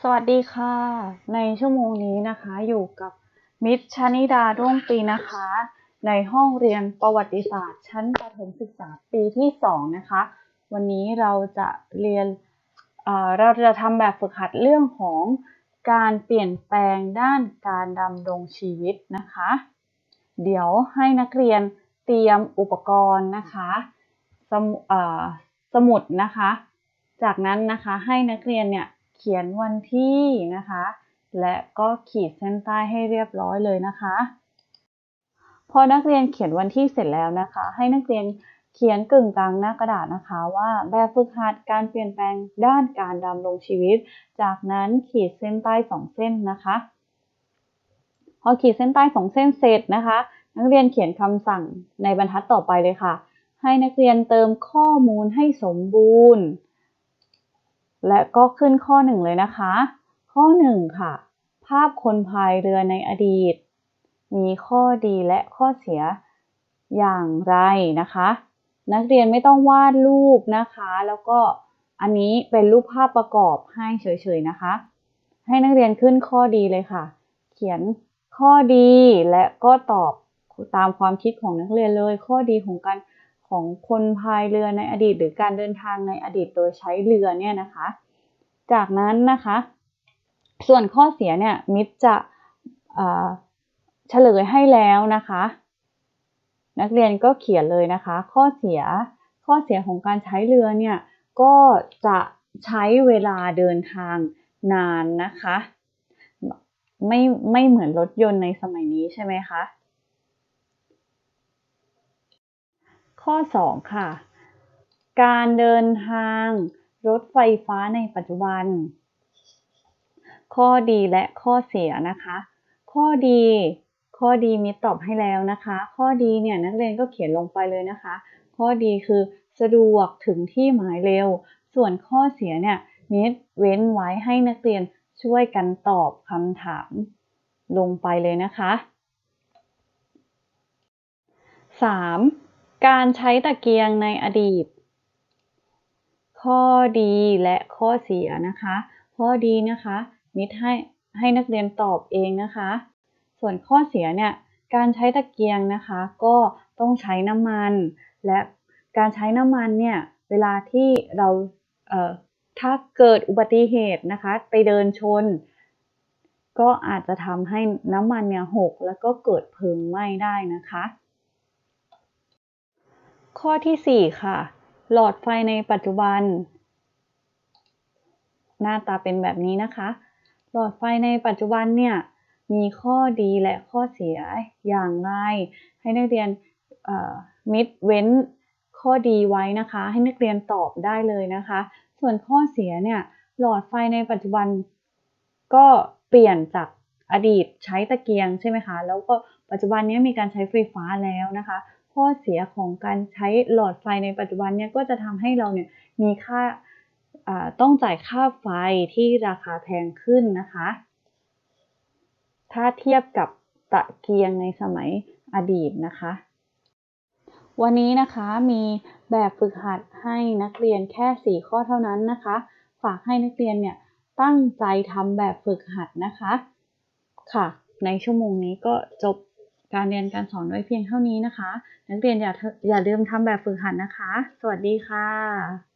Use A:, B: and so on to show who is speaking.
A: สวัสดีค่ะ ในชั่วโมงนี้นะคะอยู่กับมิตรชนิดาร่วมปีนะคะ ในห้องเรียนประวัติศาสตร์ ชั้นประถมศึกษาปีที่ 2 นะคะ วันนี้เราจะเรียนเเราจะทำแบบฝึกหัดเรื่องของการเปลี่ยนแปลงด้านการดำรงชีวิตนะคะ เดี๋ยวให้นักเรียนเตรียมอุปกรณ์นะคะ สมสมุดนะคะ จากนั้นนะคะให้นักเรียนเนี่ยเขียนวันที่นะคะ และก็ขีดเส้นใต้ให้เรียบร้อยเลยนะคะ พอนักเรียนเขียนวันที่เสร็จแล้วนะคะ ให้นักเรียนเขียนกึ่งกลางหน้ากระดาษนะคะว่าแบบฝึกหัดการเปลี่ยนแปลงด้านการดำรงชีวิต จากนั้นขีดเส้นใต้สองเส้นนะคะ พอขีดเส้นใต้สองเส้นเสร็จนะคะ นักเรียนเขียนคำสั่งในบรรทัดต่อไปเลยค่ะ ให้นักเรียนเติมข้อมูลให้สมบูรณ์ และก็ขึ้นข้อหนึ่งเลยนะคะ ข้อหนึ่งค่ะ ภาพคนพายเรือในอดีต มีข้อดีและข้อเสียอย่างไรนะคะ นักเรียนไม่ต้องวาดรูปนะคะ แล้วก็อันนี้เป็นรูปภาพประกอบให้เฉยๆนะคะ ให้นักเรียนขึ้นข้อดีเลยค่ะ เขียนข้อดีและก็ตอบตามความคิดของนักเรียนเลย ข้อดีของการ ของคนพายเรือในอดีต หรือการเดินทางในอดีตโดยใช้เรือเนี่ยนะคะ จากนั้นนะคะ ส่วนข้อเสียเนี่ยมิตรจะเฉลยให้แล้วนะคะ นักเรียนก็เขียนเลยนะคะ ข้อเสียข้อเสียของการใช้เรือเนี่ยก็จะใช้เวลาเดินทางนานนะคะ ไม่ไม่เหมือนรถยนต์ในสมัยนี้ใช่ไหมคะ ข้อ 2 ค่ะ การเดินทางรถไฟฟ้าในปัจจุบัน ข้อดีและข้อเสียนะคะ ข้อดี ข้อดีมิตรตอบให้แล้วนะคะ ข้อดีเนี่ยนักเรียนก็เขียนลงไปเลยนะคะ ข้อดีคือสะดวกถึงที่หมายเร็ว ส่วนข้อเสียเนี่ยมิตรเว้นไว้ให้นักเรียนช่วยกันตอบคำถามลงไปเลยนะคะ 3. การใช้ตะเกียงในอดีต ข้อดีและข้อเสียนะคะ ข้อดีนะคะ มิตรให้ให้นักเรียนตอบเองนะคะ ส่วนข้อเสียเนี่ยการใช้ตะเกียงนะคะ ก็ต้องใช้น้ำมัน และการใช้น้ำมันเนี่ยเวลาที่เราเอ่อถ้าเกิดอุบัติเหตุนะคะ ไปเดินชน ก็อาจจะทำให้น้ำมันเนี่ยหกแล้วก็เกิดเพลิงไหม้ได้นะคะ ข้อที่ 4 ค่ะ หลอดไฟในปัจจุบัน หน้าตาเป็นแบบนี้นะคะ หลอดไฟในปัจจุบันเนี่ยมีข้อดีและข้อเสียอย่างไรให้นักเรียนมิดเว้นข้อดีไว้นะคะ ให้นักเรียนตอบได้เลยนะคะ ส่วนข้อเสียเนี่ยหลอดไฟในปัจจุบันก็เปลี่ยนจากอดีตใช้ตะเกียงใช่ไหมคะ แล้วก็ปัจจุบันนี้มีการใช้ไฟฟ้าแล้วนะคะ ข้อเสียของการใช้หลอดไฟในปัจจุบันเนี่ยก็จะทำให้เราเนี่ยมีค่าต้องจ่ายค่าไฟที่ราคาแพงขึ้นนะคะ ถ้าเทียบกับตะเกียงในสมัยอดีตนะคะ วันนี้นะคะมีแบบฝึกหัดให้นักเรียนแค่ 4 ข้อเท่านั้นนะคะ ฝากให้นักเรียนเนี่ยตั้งใจทำแบบฝึกหัดนะคะ ค่ะ ในชั่วโมงนี้ก็จบ การเรียนการสอนไว้เพียงเท่านี้นะคะ นักเรียนอย่าอย่าลืมทำแบบฝึกหัดนะคะ สวัสดีค่ะ